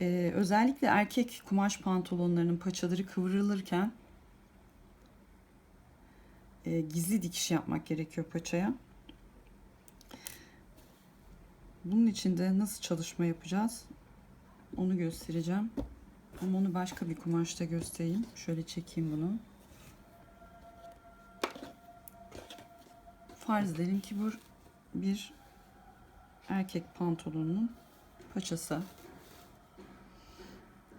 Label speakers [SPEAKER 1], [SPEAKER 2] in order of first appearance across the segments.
[SPEAKER 1] Ee, özellikle erkek kumaş pantolonlarının paçaları kıvrılırken e, gizli dikiş yapmak gerekiyor paçaya. Bunun için de nasıl çalışma yapacağız onu göstereceğim. Ama onu başka bir kumaşta göstereyim. Şöyle çekeyim bunu. Farz edelim ki bu bir erkek pantolonunun paçası.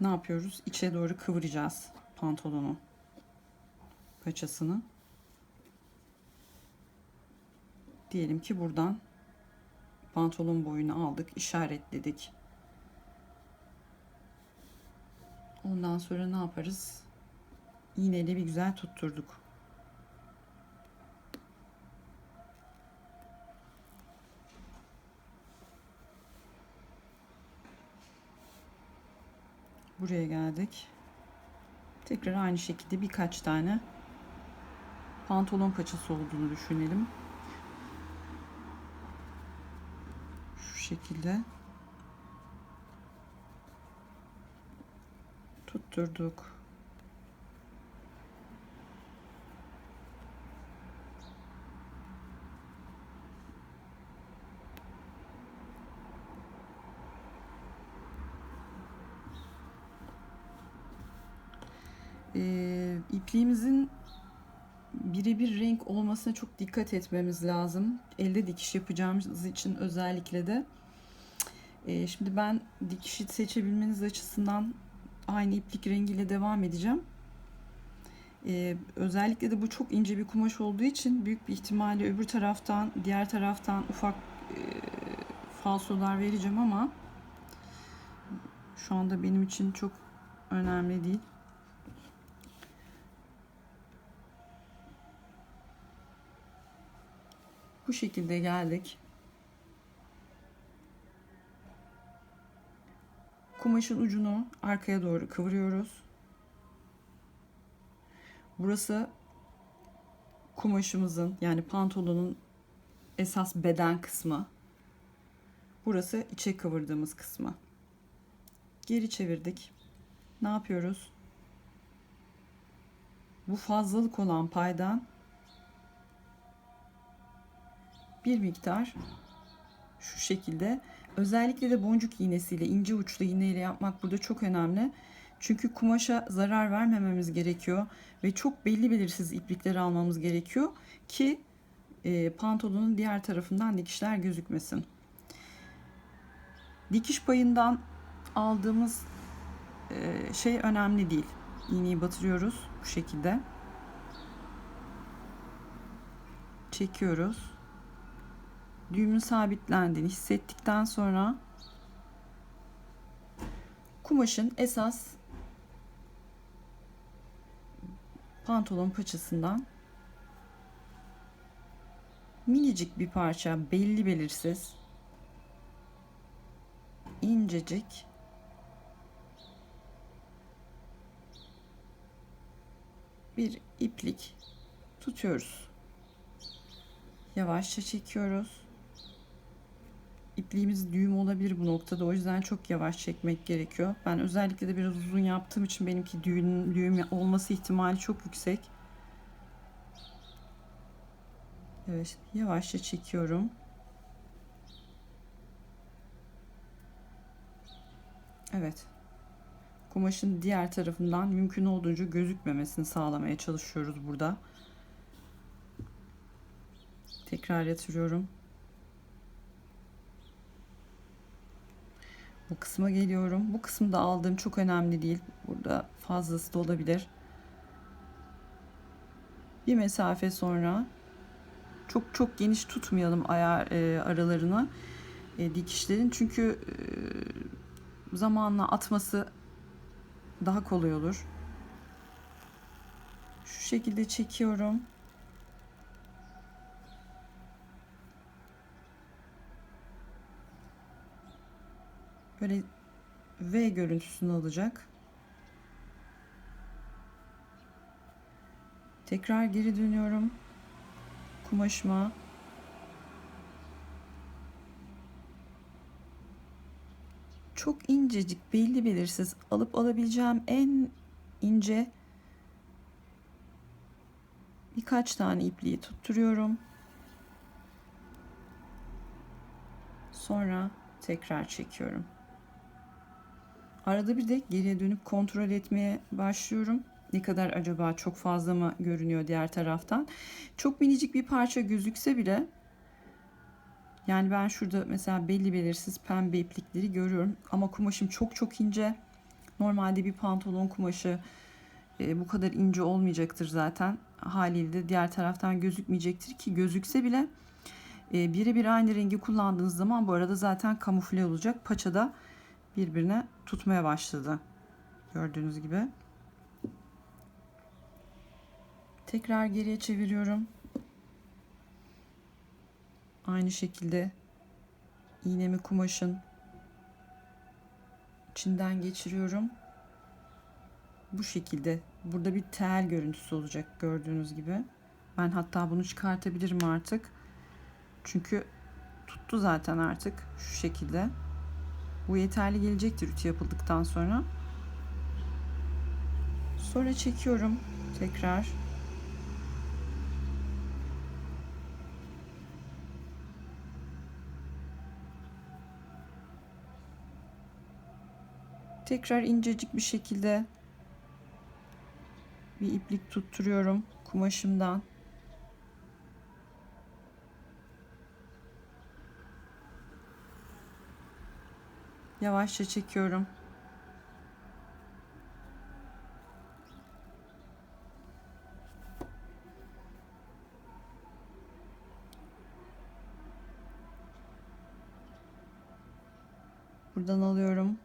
[SPEAKER 1] Ne yapıyoruz? İçe doğru kıvıracağız pantolonu paçasını. Diyelim ki buradan pantolon boyunu aldık, işaretledik. Ondan sonra ne yaparız? İğneyle bir güzel tutturduk. Buraya geldik. Tekrar aynı şekilde birkaç tane pantolon paçası olduğunu düşünelim. Şu şekilde tutturduk. Ee, ipliğimizin birebir renk olmasına çok dikkat etmemiz lazım. Elde dikiş yapacağımız için özellikle de. Ee, şimdi ben dikişi seçebilmeniz açısından aynı iplik rengiyle devam edeceğim. Ee, özellikle de bu çok ince bir kumaş olduğu için büyük bir ihtimalle öbür taraftan, diğer taraftan ufak e, falsolar vereceğim ama şu anda benim için çok önemli değil. Bu şekilde geldik. Kumaşın ucunu arkaya doğru kıvırıyoruz. Burası kumaşımızın yani pantolonun esas beden kısmı. Burası içe kıvırdığımız kısmı. Geri çevirdik. Ne yapıyoruz? Bu fazlalık olan paydan bir miktar şu şekilde özellikle de boncuk iğnesiyle ince uçlu iğneyle yapmak burada çok önemli. Çünkü kumaşa zarar vermememiz gerekiyor ve çok belli belirsiz iplikleri almamız gerekiyor ki e, pantolonun diğer tarafından dikişler gözükmesin. Dikiş payından aldığımız e, şey önemli değil. İğneyi batırıyoruz bu şekilde. Çekiyoruz düğümün sabitlendiğini hissettikten sonra kumaşın esas pantolon paçasından minicik bir parça belli belirsiz incecik bir iplik tutuyoruz. Yavaşça çekiyoruz ipliğimiz düğüm olabilir bu noktada. O yüzden çok yavaş çekmek gerekiyor. Ben özellikle de biraz uzun yaptığım için benimki düğüm, düğüm olması ihtimali çok yüksek. Evet, yavaşça çekiyorum. Evet. Kumaşın diğer tarafından mümkün olduğunca gözükmemesini sağlamaya çalışıyoruz burada. Tekrar yatırıyorum. Bu kısma geliyorum. Bu kısımda aldığım çok önemli değil. Burada fazlası da olabilir. Bir mesafe sonra çok çok geniş tutmayalım ayar e, aralarını e, dikişlerin çünkü e, zamanla atması daha kolay olur. Şu şekilde çekiyorum. Böyle V görüntüsünü alacak. Tekrar geri dönüyorum. Kumaşıma. çok incecik belli belirsiz alıp alabileceğim en ince birkaç tane ipliği tutturuyorum. Sonra tekrar çekiyorum. Arada bir de geriye dönüp kontrol etmeye başlıyorum. Ne kadar acaba çok fazla mı görünüyor diğer taraftan? Çok minicik bir parça gözükse bile yani ben şurada mesela belli belirsiz pembe iplikleri görüyorum ama kumaşım çok çok ince. Normalde bir pantolon kumaşı e, bu kadar ince olmayacaktır zaten. Haliyle de diğer taraftan gözükmeyecektir ki gözükse bile e, birebir aynı rengi kullandığınız zaman bu arada zaten kamufle olacak. Paçada birbirine tutmaya başladı. Gördüğünüz gibi. Tekrar geriye çeviriyorum. Aynı şekilde iğnemi kumaşın içinden geçiriyorum. Bu şekilde burada bir tel görüntüsü olacak gördüğünüz gibi. Ben hatta bunu çıkartabilirim artık. Çünkü tuttu zaten artık şu şekilde. Bu yeterli gelecektir ütü yapıldıktan sonra. Sonra çekiyorum tekrar. Tekrar incecik bir şekilde bir iplik tutturuyorum kumaşımdan. Yavaşça çekiyorum. Buradan alıyorum.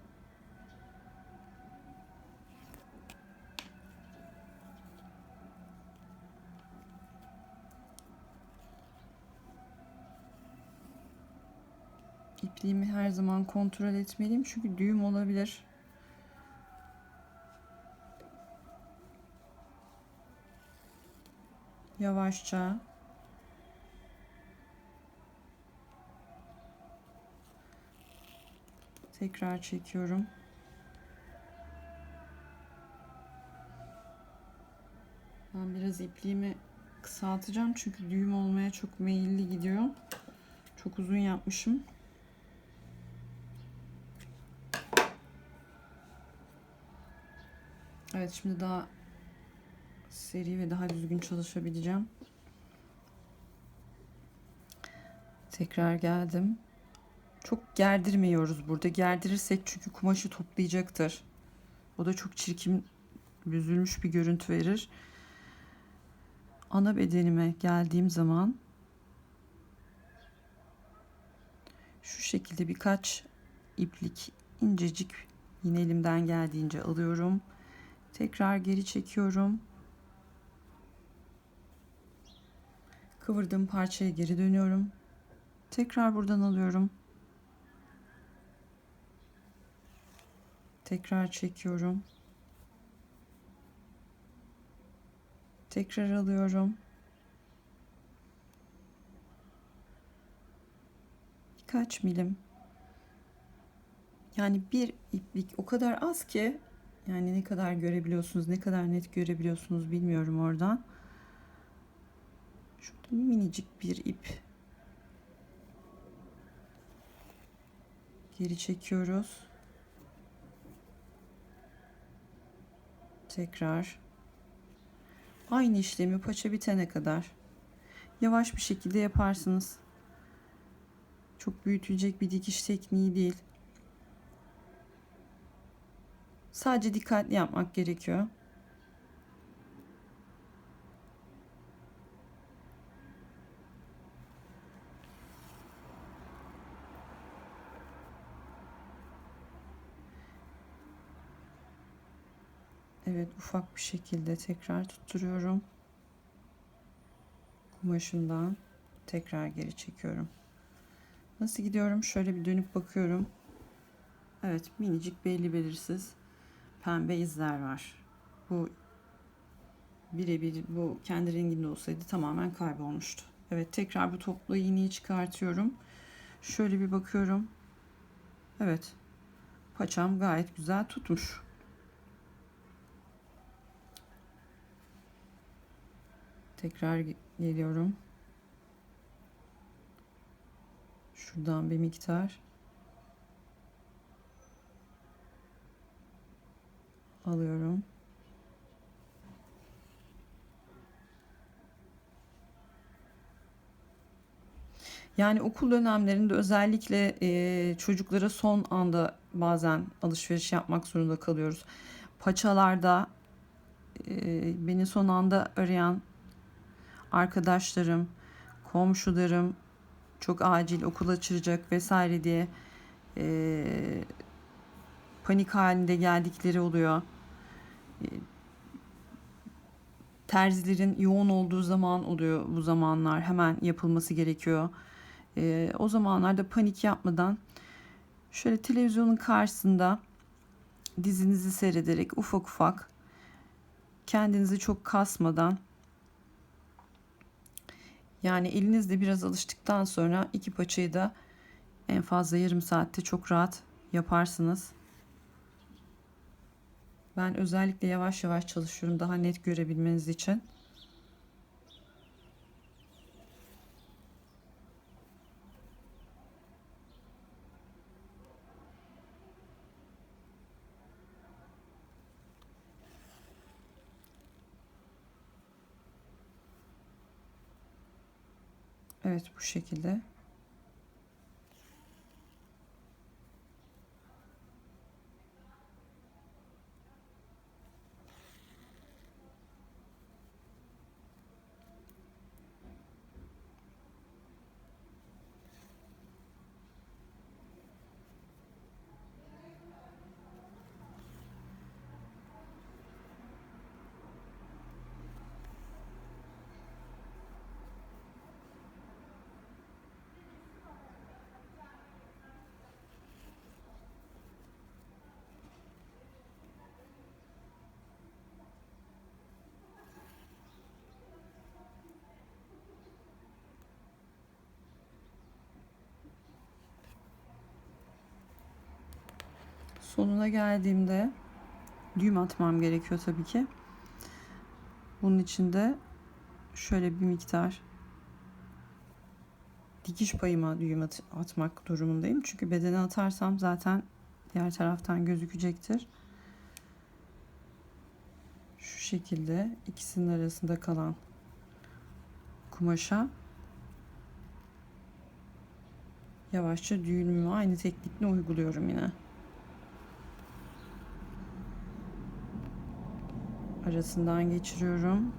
[SPEAKER 1] İpliğimi her zaman kontrol etmeliyim çünkü düğüm olabilir. Yavaşça tekrar çekiyorum. Ben biraz ipliğimi kısaltacağım çünkü düğüm olmaya çok meyilli gidiyor. Çok uzun yapmışım. Evet şimdi daha seri ve daha düzgün çalışabileceğim. Tekrar geldim. Çok gerdirmiyoruz burada. Gerdirirsek çünkü kumaşı toplayacaktır. O da çok çirkin, büzülmüş bir görüntü verir. Ana bedenime geldiğim zaman şu şekilde birkaç iplik incecik yine elimden geldiğince alıyorum. Tekrar geri çekiyorum. Kıvırdığım parçaya geri dönüyorum. Tekrar buradan alıyorum. Tekrar çekiyorum. Tekrar alıyorum. Birkaç milim. Yani bir iplik o kadar az ki yani ne kadar görebiliyorsunuz, ne kadar net görebiliyorsunuz bilmiyorum oradan. Şurada minicik bir ip. Geri çekiyoruz. Tekrar. Aynı işlemi paça bitene kadar yavaş bir şekilde yaparsınız. Çok büyütülecek bir dikiş tekniği değil. Sadece dikkatli yapmak gerekiyor. Evet ufak bir şekilde tekrar tutturuyorum. Kumaşımdan tekrar geri çekiyorum. Nasıl gidiyorum? Şöyle bir dönüp bakıyorum. Evet minicik belli belirsiz pembe izler var. Bu birebir bu kendi renginde olsaydı tamamen kaybolmuştu. Evet tekrar bu toplu iğneyi çıkartıyorum. Şöyle bir bakıyorum. Evet. paçam gayet güzel tutmuş. Tekrar ge- geliyorum. Şuradan bir miktar alıyorum. Yani okul dönemlerinde özellikle e, çocuklara son anda bazen alışveriş yapmak zorunda kalıyoruz. Paçalarda e, beni son anda arayan arkadaşlarım, komşularım çok acil okul açılacak vesaire diye e, panik halinde geldikleri oluyor. Terzilerin yoğun olduğu zaman oluyor bu zamanlar. Hemen yapılması gerekiyor. E, o zamanlarda panik yapmadan şöyle televizyonun karşısında dizinizi seyrederek ufak ufak kendinizi çok kasmadan yani elinizde biraz alıştıktan sonra iki paçayı da en fazla yarım saatte çok rahat yaparsınız. Ben özellikle yavaş yavaş çalışıyorum daha net görebilmeniz için. Evet bu şekilde. Sonuna geldiğimde düğüm atmam gerekiyor tabii ki. Bunun için de şöyle bir miktar dikiş payıma düğüm at- atmak durumundayım. Çünkü bedene atarsam zaten diğer taraftan gözükecektir. Şu şekilde ikisinin arasında kalan kumaşa yavaşça düğümümü aynı teknikle uyguluyorum yine. Arasından geçiriyorum.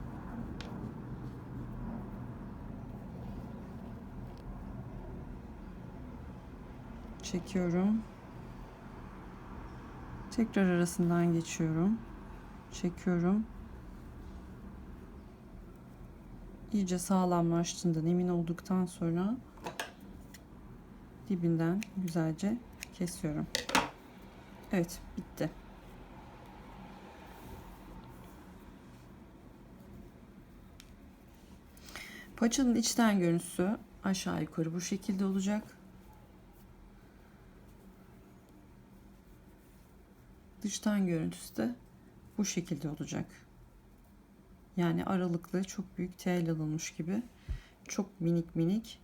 [SPEAKER 1] Çekiyorum. Tekrar arasından geçiyorum. Çekiyorum. İyice sağlamlaştığından emin olduktan sonra dibinden güzelce kesiyorum. Evet, bitti. Paçanın içten görüntüsü aşağı yukarı bu şekilde olacak. Dıştan görüntüsü de bu şekilde olacak. Yani aralıklı çok büyük tel alınmış gibi. Çok minik minik.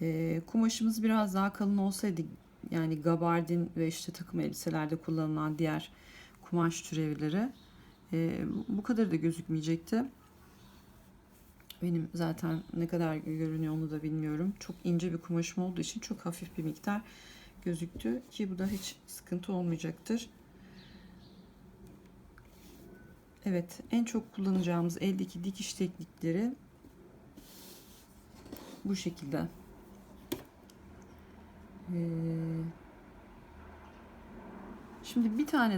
[SPEAKER 1] Ee, kumaşımız biraz daha kalın olsaydı yani gabardin ve işte takım elbiselerde kullanılan diğer kumaş türevleri e, bu kadar da gözükmeyecekti. Benim zaten ne kadar görünüyor onu da bilmiyorum. Çok ince bir kumaşım olduğu için çok hafif bir miktar gözüktü ki bu da hiç sıkıntı olmayacaktır. Evet, en çok kullanacağımız eldeki dikiş teknikleri bu şekilde. Ee, şimdi bir tane daha